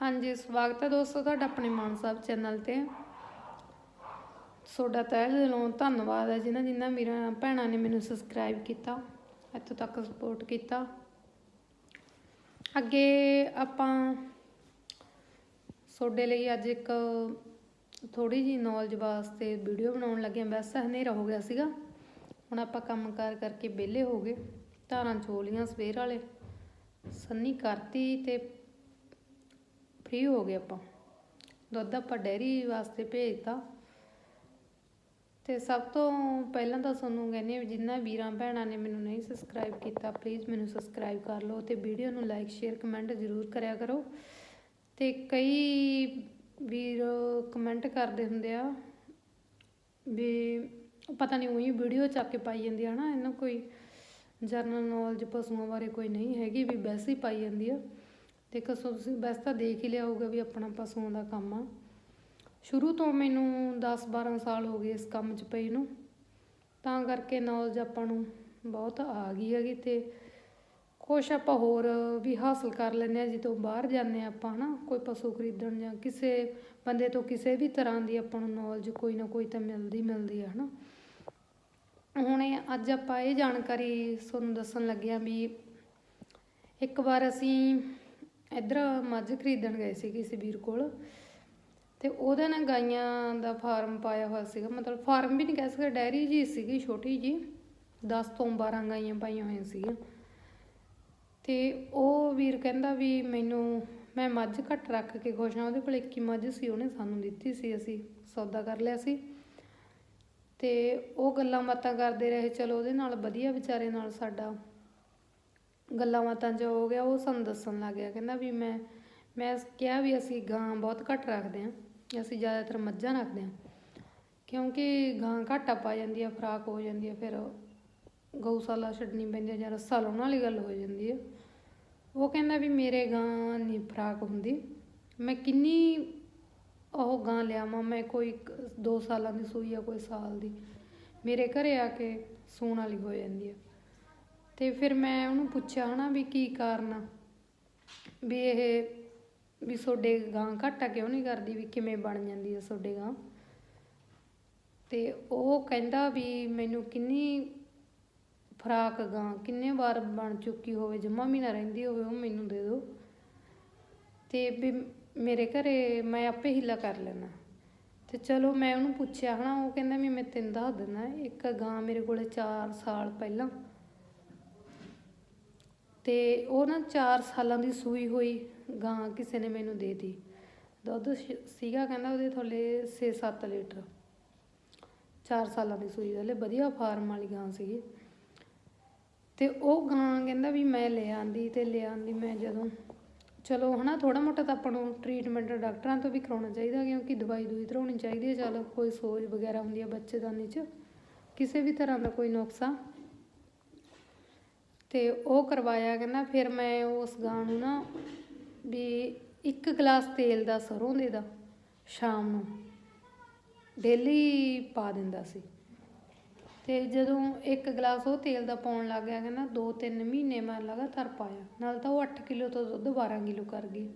ਹਾਂਜੀ, ਸਵਾਗਤ ਹੈ ਦੋਸਤੋ ਤੁਹਾਡਾ ਆਪਣੇ ਮਾਨ ਸਾਹਿਬ ਚੈਨਲ ਤੇ। ਤੁਹਾਡਾ ਤਹਿ ਦਿਲੋਂ ਧੰਨਵਾਦ ਹੈ ਜਿਨ੍ਹਾਂ ਜਿਨ੍ਹਾਂ ਮੇਰਾ ਭੈਣਾਂ ਨੇ ਮੈਨੂੰ ਸਬਸਕ੍ਰਾਈਬ ਕੀਤਾ, ਇੱਥੋਂ ਤੱਕ ਸਪੋਰਟ ਕੀਤਾ। ਅੱਗੇ ਆਪਾਂ ਤੁਹਾਡੇ ਲਈ ਅੱਜ ਇੱਕ ਥੋੜੀ ਜੀ ਨੌਲੇਜ ਵਾਸਤੇ ਵੀਡੀਓ ਬਣਾਉਣ ਲੱਗੇ ਹਾਂ। ਵੈਸੇ ਹਨੇਰਾ ਹੋ ਗਿਆ ਸੀਗਾ। ਹੁਣ ਆਪਾਂ ਕੰਮ ਕਾਰ ਕਰਕੇ ਵਿਹਲੇ ਹੋ ਗਏ। ਧਾਰਾਂ, ਚੋਲੀਆਂ, ਸਵੇਰ ਵਾਲੇ। ਸੰਨੀ ਕਰਤੀ ਤੇ ਫ੍ਰੀ ਹੋ ਗਏ ਆਪਾਂ। ਦੁੱਧ ਆਪਾਂ ਡੈਰੀ ਵਾਸਤੇ ਭੇਜਤਾ ਤੇ ਸਭ ਤੋਂ ਪਹਿਲਾਂ ਤਾਂ ਤੁਹਾਨੂੰ ਕਹਿੰਦੇ ਵੀ ਜਿੰਨਾ ਵੀਰਾਂ ਭੈਣਾਂ ਨੇ ਮੈਨੂੰ ਨਹੀਂ ਸਬਸਕ੍ਰਾਈਬ ਕੀਤਾ ਪਲੀਜ਼ ਮੈਨੂੰ ਸਬਸਕ੍ਰਾਈਬ ਕਰ ਲਓ ਤੇ ਵੀਡੀਓ ਨੂੰ ਲਾਈਕ ਸ਼ੇਅਰ ਕਮੈਂਟ ਜ਼ਰੂਰ ਕਰਿਆ ਕਰੋ। ਤੇ ਕਈ ਵੀਰ ਕਮੈਂਟ ਕਰਦੇ ਹੁੰਦੇ ਆ ਵੀ ਪਤਾ ਨਹੀਂ ਉਹੀ ਵੀਡੀਓ ਚੱਕ ਕੇ ਪਾਈ ਜਾਂਦੀ ਆ ਨਾ, ਇਹਨਾਂ ਕੋਈ ਜਰਨਲ ਨੌਲੇਜ ਪਸ਼ੂਆਂ ਬਾਰੇ ਕੋਈ ਨਹੀਂ ਹੈਗੀ ਵੀ ਵੈਸੇ ਹੀ ਪਾਈ ਜਾਂਦੀ ਆ। ਦੇਖੋ ਸੋ ਤੁਸੀਂ ਵੈਸੇ ਤਾਂ ਦੇਖ ਹੀ ਲਿਆ ਹੋਊਗਾ ਵੀ ਆਪਣਾ ਪਸ਼ੂਆਂ ਦਾ ਕੰਮ ਆ। ਸ਼ੁਰੂ ਤੋਂ ਮੈਨੂੰ 10 12 ਸਾਲ ਹੋ ਗਏ ਇਸ ਕੰਮ 'ਚ ਪਈ ਨੂੰ। ਤਾਂ ਕਰਕੇ ਨੌਲੇਜ ਆਪਾਂ ਨੂੰ ਬਹੁਤ ਆ ਗਈ ਹੈਗੀ ਤੇ ਕੁਛ ਆਪਾਂ ਹੋਰ ਵੀ ਹਾਸਲ ਕਰ ਲੈਂਦੇ ਆ ਜਦੋਂ ਬਾਹਰ ਜਾਂਦੇ ਆ ਆਪਾਂ ਹਨਾ, ਕੋਈ ਪਸ਼ੂ ਖਰੀਦਣ ਜਾਂ ਕਿਸੇ ਬੰਦੇ ਤੋਂ ਕਿਸੇ ਵੀ ਤਰ੍ਹਾਂ ਦੀ ਆਪਾਂ ਨੂੰ ਨੌਲੇਜ ਕੋਈ ਨਾ ਕੋਈ ਤਾਂ ਮਿਲਦੀ ਮਿਲਦੀ ਆ ਹਨਾ। ਹੁਣੇ ਅੱਜ ਆਪਾਂ ਇਹ ਜਾਣਕਾਰੀ ਤੁਹਾਨੂੰ ਦੱਸਣ ਲੱਗੇ ਆ ਵੀ ਇੱਕ ਵਾਰ ਅਸੀਂ ਇੱਧਰ ਮੱਝ ਖਰੀਦਣ ਗਏ ਸੀ ਕਿਸੇ ਵੀਰ ਕੋਲ ਤੇ ਉਹਦੇ ਨਾਲ ਗਾਈਆਂ ਦਾ ਫਾਰਮ ਪਾਇਆ ਹੋਇਆ ਸੀਗਾ। ਮਤਲਬ ਫਾਰਮ ਵੀ ਨਹੀਂ ਕਹਿ ਸਕਦੇ, ਡੈਰੀ ਜੀ ਸੀਗੀ, ਛੋਟੀ ਜੀ 10 ਤੋਂ 12 ਗਾਈਆਂ ਪਾਈਆਂ ਹੋਈਆਂ ਸੀਗੀਆਂ। ਤੇ ਉਹ ਵੀਰ ਕਹਿੰਦਾ ਵੀ ਮੈਨੂੰ, ਮੈਂ ਮੱਝ ਘੱਟ ਰੱਖ ਕੇ ਖੁਸ਼ ਹਾਂ, ਉਹਦੇ ਕੋਲ ਇੱਕ ਹੀ ਮੱਝ ਸੀ, ਉਹਨੇ ਸਾਨੂੰ ਦਿੱਤੀ ਸੀ, ਅਸੀਂ ਸੌਦਾ ਕਰ ਲਿਆ ਸੀ। ਤੇ ਉਹ ਗੱਲਾਂ ਬਾਤਾਂ ਕਰਦੇ ਰਹੇ, ਚਲੋ ਉਹਦੇ ਨਾਲ ਵਧੀਆ ਵਿਚਾਰੇ ਨਾਲ ਸਾਡਾ ਗੱਲਾਂ ਬਾਤਾਂ ਚ ਹੋ ਗਿਆ, ਉਹ ਸਾਨੂੰ ਦੱਸਣ ਲੱਗ ਗਿਆ। ਕਹਿੰਦਾ ਵੀ ਮੈਂ ਮੈਂ ਕਿਹਾ ਵੀ ਅਸੀਂ ਗਾਂ ਬਹੁਤ ਘੱਟ ਰੱਖਦੇ ਹਾਂ। ਅਸੀਂ ਜ਼ਿਆਦਾਤਰ ਮੱਝਾਂ ਰੱਖਦੇ ਹਾਂ। ਕਿਉਂਕਿ ਗਾਂ ਘਾਟਾ ਪਾ ਜਾਂਦੀ ਆ ਫਰਾਕ ਹੋ ਜਾਂਦੀ ਆ, ਫਿਰ ਗਊਸ਼ਾਲਾ ਛੱਡਣੀ ਪੈਂਦੀ ਆ ਜਾਂ ਰੱਸਾ ਲਾਉਣ ਵਾਲੀ ਗੱਲ ਹੋ ਜਾਂਦੀ ਆ। ਉਹ ਕਹਿੰਦਾ ਵੀ ਮੇਰੇ ਗਾਂ ਨਹੀਂ ਫਰਾਕ ਹੁੰਦੀ। ਮੈਂ ਕਿੰਨੀ ਉਹ ਗਾਂ ਲਿਆਵਾਂ, ਮੈਂ ਕੋਈ 2 ਸਾਲਾਂ ਦੀ ਸੂਈ ਆ, ਕੋਈ ਸਾਲ ਦੀ। ਮੇਰੇ ਘਰੇ ਆ ਕੇ ਸੂਣ ਵਾਲੀ ਹੋ ਜਾਂਦੀ ਆ। ਤੇ ਫਿਰ ਮੈਂ ਉਹਨੂੰ ਪੁੱਛਿਆ ਹਨਾ ਵੀ ਕੀ ਕਾਰਨ ਆ? ਵੀ ਇਹ ਵੀ ਤੁਹਾਡੇ ਗਾਂ ਘਾਟਾ ਕਿਉਂ ਨਹੀਂ ਕਰਦੀ? ਵੀ ਕਿਵੇਂ ਬਣ ਜਾਂਦੀ ਆ ਤੁਹਾਡੇ ਗਾਂ? ਤੇ ਉਹ ਕਹਿੰਦਾ ਵੀ ਮੈਨੂੰ ਕਿੰਨੀ ਫਰਾਕ ਗਾਂ, ਕਿੰਨੇ ਵਾਰ ਬਣ ਚੁੱਕੀ ਹੋਵੇ, ਜਮਾ ਵੀ ਨਾ ਰਹਿੰਦੀ ਹੋਵੇ, ਉਹ ਮੈਨੂੰ ਦੇ ਦਿਓ ਤੇ ਵੀ ਮੇਰੇ ਘਰੇ ਮੈਂ ਆਪੇ ਹਿੱਲਾ ਕਰ ਲੈਣਾ ਤੇ ਚਲੋ ਮੈਂ ਉਹਨੂੰ ਪੁੱਛਿਆ ਹਨਾ, ਉਹ ਕਹਿੰਦਾ ਵੀ ਮੈਂ ਤੈਨੂੰ ਦੱਸ ਦਿੰਦਾ, ਇੱਕ ਗਾਂ ਮੇਰੇ ਕੋਲੇ 4 ਸਾਲ ਪਹਿਲਾਂ ਤੇ ਉਹ ਨਾ 4 ਸਾਲਾਂ ਦੀ ਸੂਈ ਹੋਈ ਗਾਂ ਕਿਸੇ ਨੇ ਮੈਨੂੰ ਦੇ ਦਿੱਤੀ। ਦੁੱਧ ਸ਼- ਸੀਗਾ ਕਹਿੰਦਾ ਉਹਦੇ ਥੱਲੇ 6-7 ਲੀਟਰ। 4 ਸਾਲਾਂ ਦੀ ਸੂਈ ਵਾਲੇ ਵਧੀਆ ਫਾਰਮ ਵਾਲੀ ਗਾਂ ਸੀਗੀ। ਤੇ ਉਹ ਗਾਂ ਕਹਿੰਦਾ ਵੀ ਮੈਂ ਲੈ ਆਂਦੀ ਤੇ ਲੈ ਆਂਦੀ ਮੈਂ ਜਦੋਂ। ਚਲੋ ਹਨਾ ਥੋੜਾ ਮੋਟਾ ਤਾਂ ਆਪਾਂ ਨੂੰ ਟ੍ਰੀਟਮੈਂਟ ਡਾਕਟਰਾਂ ਤੋਂ ਵੀ ਕਰਾਉਣਾ ਚਾਹੀਦਾ ਕਿਉਂਕਿ ਦਵਾਈ ਦੂਈ ਧਰਾਉਣੀ ਚਾਹੀਦੀ ਹੈ। ਚਲ ਕੋਈ ਸੋਜ ਵਗੈਰਾ ਹੁੰਦੀ ਹੈ ਬੱਚੇਦਾਨੀ 'ਚ। ਕਿਸੇ ਵੀ ਤਰ੍ਹਾਂ ਦਾ ਕੋਈ ਨੁਕਸਾ ਤੇ ਉਹ ਕਰਵਾਇਆ ਕਹਿੰਦਾ, ਫਿਰ ਮੈਂ ਉਸ ਗਾਂ ਨੂੰ ਨਾ ਵੀ ਇੱਕ ਗਲਾਸ ਤੇਲ ਦਾ ਸਰੋਂ ਦੇ ਦਾ ਸ਼ਾਮ ਨੂੰ ਡੇਲੀ ਪਾ ਦਿੰਦਾ ਸੀ। ਤੇ ਜਦੋਂ ਇੱਕ ਗਲਾਸ ਉਹ ਤੇਲ ਦਾ ਪਾਉਣ ਲੱਗ ਗਿਆ ਕਹਿੰਦਾ 2-3 ਮਹੀਨੇ ਮੈਂ ਲਗਾਤਾਰ ਪਾਇਆ, ਨਾਲ ਤਾਂ ਉਹ 8 ਕਿਲੋ ਤੋਂ ਦੁੱਧ 12 ਕਿਲੋ ਕਰ ਗਈ।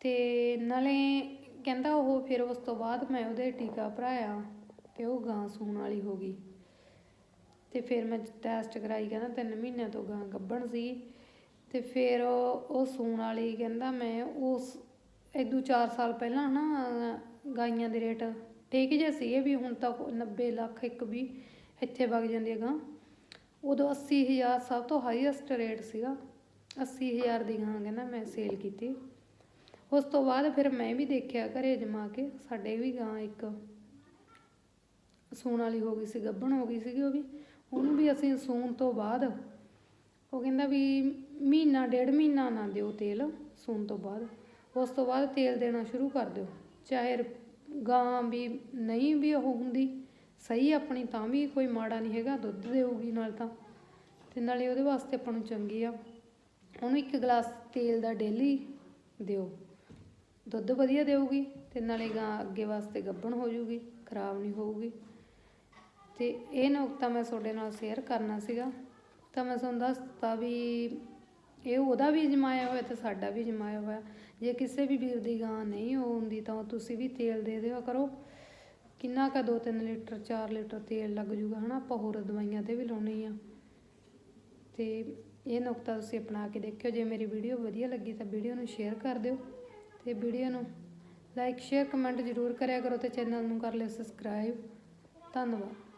ਤੇ ਨਾਲੇ ਕਹਿੰਦਾ ਉਹ ਫਿਰ ਉਸ ਤੋਂ ਬਾਅਦ ਮੈਂ ਉਹਦੇ ਟੀਕਾ ਭਰਾਇਆ ਤੇ ਉਹ ਗਾਂ ਸੂਣ ਵਾਲੀ ਹੋ ਗਈ। ਤੇ ਫਿਰ ਮੈਂ ਟੈਸਟ ਕਰਾਈ, ਕਹਿੰਦਾ ਤਿੰਨ ਮਹੀਨਿਆਂ ਤੋਂ ਗਾਂ ਗੱਭਣ ਸੀ। ਤੇ ਫਿਰ ਉਹ ਸੂਣ ਵਾਲੀ ਕਹਿੰਦਾ ਮੈਂ ਉਸ ਇਦੋਂ 4 ਸਾਲ ਪਹਿਲਾਂ ਨਾ, ਗਾਈਆਂ ਦੇ ਰੇਟ ਠੀਕ ਜਿਹੇ ਸੀਗੇ ਵੀ ਹੁਣ ਤਾਂ 90 ਲੱਖ ਇੱਕ ਵੀ ਇੱਥੇ ਵਗ ਜਾਂਦੀ ਹੈ ਗਾਂ। ਉਦੋਂ 80000 ਸਭ ਤੋਂ ਹਾਈਐਸਟ ਰੇਟ ਸੀਗਾ 80000 ਦੀ ਗਾਂ ਕਹਿੰਦਾ ਮੈਂ ਸੇਲ ਕੀਤੀ। ਉਸ ਤੋਂ ਬਾਅਦ ਫਿਰ ਮੈਂ ਵੀ ਦੇਖਿਆ ਘਰੇ ਜਮਾ ਕੇ, ਸਾਡੇ ਵੀ ਗਾਂ ਇੱਕ ਸੂਣ ਵਾਲੀ ਹੋ ਗਈ ਸੀ ਗੱਭਣ ਹੋ ਗਈ ਸੀਗੀ ਉਹ ਵੀ। ਉਹਨੂੰ ਵੀ ਅਸੀਂ ਸੂਣ ਤੋਂ ਬਾਅਦ ਉਹ ਕਹਿੰਦਾ ਵੀ ਮਹੀਨਾ, ਡੇਢ ਮਹੀਨਾ ਨਾ ਦਿਓ ਤੇਲ ਸੂਣ ਤੋਂ ਬਾਅਦ। ਉਸ ਤੋਂ ਬਾਅਦ ਤੇਲ ਦੇਣਾ ਸ਼ੁਰੂ ਕਰ ਦਿਓ। ਚਾਹੇ ਗਾਂ ਵੀ ਨਹੀਂ ਵੀ ਉਹ ਹੁੰਦੀ, ਸਹੀ ਆਪਣੀ ਤਾਂ ਵੀ ਕੋਈ ਮਾੜਾ ਨਹੀਂ ਹੈਗਾ, ਦੁੱਧ ਦੇਊਗੀ ਨਾਲ ਤਾਂ। ਤੇ ਨਾਲੇ ਉਹਦੇ ਵਾਸਤੇ ਆਪਾਂ ਨੂੰ ਚੰਗੀ ਆ। ਉਹਨੂੰ ਇੱਕ ਗਲਾਸ ਤੇਲ ਦਾ ਡੇਲੀ ਦਿਓ। ਦੁੱਧ ਵਧੀਆ ਦੇਊਗੀ ਤੇ ਨਾਲੇ ਗਾਂ ਅੱਗੇ ਵਾਸਤੇ ਗੱਭਣ ਹੋ ਜੂਗੀ, ਖਰਾਬ ਨਹੀਂ ਹੋਊਗੀ। ਤੇ ਇਹ ਨੁਕਤਾ ਮੈਂ ਤੁਹਾਡੇ ਨਾਲ ਸ਼ੇਅਰ ਕਰਨਾ ਸੀਗਾ। ਤਾਂ ਮੈਂ ਤੁਹਾਨੂੰ ਦੱਸਤਾ ਵੀ ਇਹ ਉਹਦਾ ਵੀ ਜਮਾਇਆ ਹੋਇਆ ਤੇ ਸਾਡਾ ਵੀ ਜਮਾਇਆ ਹੋਇਆ। ਜੇ ਕਿਸੇ ਵੀ ਵੀਰ ਦੀ ਗਾਂ ਨਹੀਂ ਹੁੰਦੀ ਤਾਂ ਤੁਸੀਂ ਵੀ ਤੇਲ ਦੇ ਦਿਓ ਕਰੋ। ਕਿੰਨਾ ਕਾ 2-3 ਲੀਟਰ 4 ਲੀਟਰ ਤੇਲ ਲੱਗ ਜੂਗਾ, ਹਨਾ? ਆਪਾਂ ਹੋਰ ਦਵਾਈਆਂ ਤੇ ਵੀ ਲਾਉਣੀ ਆ। ਤੇ ਇਹ ਨੁਕਤਾ ਤੁਸੀਂ ਅਪਣਾ ਕੇ ਦੇਖਿਓ। ਜੇ ਮੇਰੀ ਵੀਡੀਓ ਵਧੀਆ ਲੱਗੀ ਤਾਂ ਵੀਡੀਓ ਨੂੰ ਸ਼ੇਅਰ ਕਰ ਦਿਓ। ਤੇ ਵੀਡੀਓ ਨੂੰ ਲਾਈਕ ਸ਼ੇਅਰ ਕਮੈਂਟ ਜ਼ਰੂਰ ਕਰਿਆ ਕਰੋ ਤੇ ਚੈਨਲ ਨੂੰ ਕਰ ਲਿਓ ਸਬਸਕ੍ਰਾਈਬ ਧੰਨਵਾਦ।